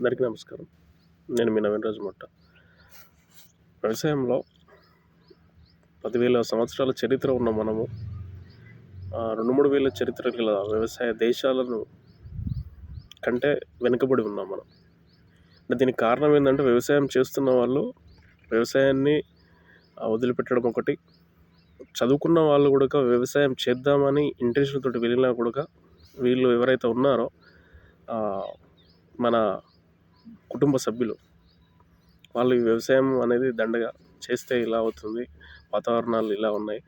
అందరికీ నమస్కారం. నేను మీ నవీన్ రాజు మొట్ట వ్యవసాయంలో పదివేల సంవత్సరాల చరిత్ర ఉన్న మనము రెండు మూడు వేల చరిత్ర గల వ్యవసాయ దేశాలను కంటే వెనుకబడి ఉన్నాం మనం. అంటే దీనికి కారణం ఏంటంటే వ్యవసాయం చేస్తున్న వాళ్ళు వ్యవసాయాన్ని వదిలిపెట్టడం ఒకటి. చదువుకున్న వాళ్ళు కూడా వ్యవసాయం చేద్దామని ఇంట్రెస్ట్ తోటి వెళ్ళినా కూడా వీళ్ళు ఎవరైతే ఉన్నారో మన కుటుంబ సభ్యులు వాళ్ళు ఈ వ్యవసాయం అనేది దండగా చేస్తే ఇలా అవుతుంది వాతావరణాలు ఇలా ఉన్నాయి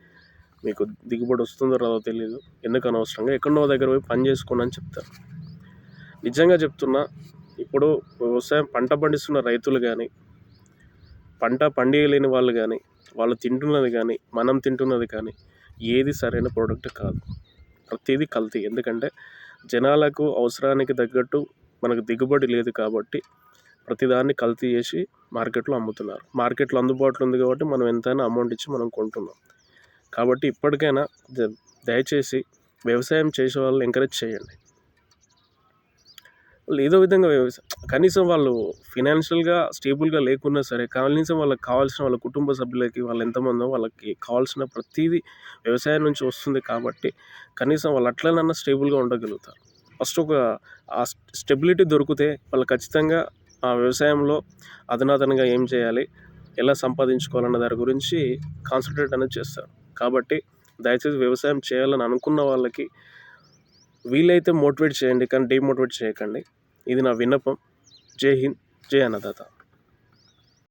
మీకు దిగుబడి వస్తుందో రాదో తెలియదు ఎందుకు అనవసరంగా ఎక్కడో దగ్గర పోయి పని చేసుకోండి అని చెప్తారు. నిజంగా చెప్తున్నా ఇప్పుడు వ్యవసాయం పంట పండిస్తున్న రైతులు కానీ పంట పండియలేని వాళ్ళు కానీ వాళ్ళు తింటున్నది కానీ మనం తింటున్నది కానీ ఏది సరైన ప్రోడక్ట్ కాదు. ప్రతిదీ కల్తీ. ఎందుకంటే జనాలకు అవసరానికి తగ్గట్టు మనకు దిగుబడి లేదు కాబట్టి ప్రతిదాన్ని కల్తీ చేసి మార్కెట్లో అమ్ముతున్నారు. మార్కెట్లో అందుబాటులో ఉంది కాబట్టి మనం ఎంతైనా అమౌంట్ ఇచ్చి మనం కొంటున్నాం. కాబట్టి ఇప్పటికైనా దయచేసి వ్యవసాయం చేసే వాళ్ళు ఎంకరేజ్ చేయండి. వాళ్ళు ఏదో విధంగా వ్యవసాయం కనీసం వాళ్ళు ఫినాన్షియల్గా స్టేబుల్గా లేకున్నా సరే కనీసం వాళ్ళకి కావాల్సిన వాళ్ళ కుటుంబ సభ్యులకి వాళ్ళు ఎంతమందో వాళ్ళకి కావాల్సిన ప్రతిదీ వ్యవసాయం నుంచి వస్తుంది కాబట్టి కనీసం వాళ్ళు అట్లనన్నా స్టేబుల్గా ఉండగలుగుతారు. ఫస్ట్ ఒక ఆ స్టెబిలిటీ దొరికితే వాళ్ళు ఖచ్చితంగా ఆ వ్యవసాయంలో అధునాతనంగా ఏం చేయాలి ఎలా సంపాదించుకోవాలన్న దాని గురించి కాన్సన్ట్రేట్ అనేది చేస్తారు. కాబట్టి దయచేసి వ్యవసాయం చేయాలని అనుకున్న వాళ్ళకి వీలైతే మోటివేట్ చేయండి కానీ డీమోటివేట్ చేయకండి. ఇది నా విన్నపం. జై హింద్ జై అన్నదాత.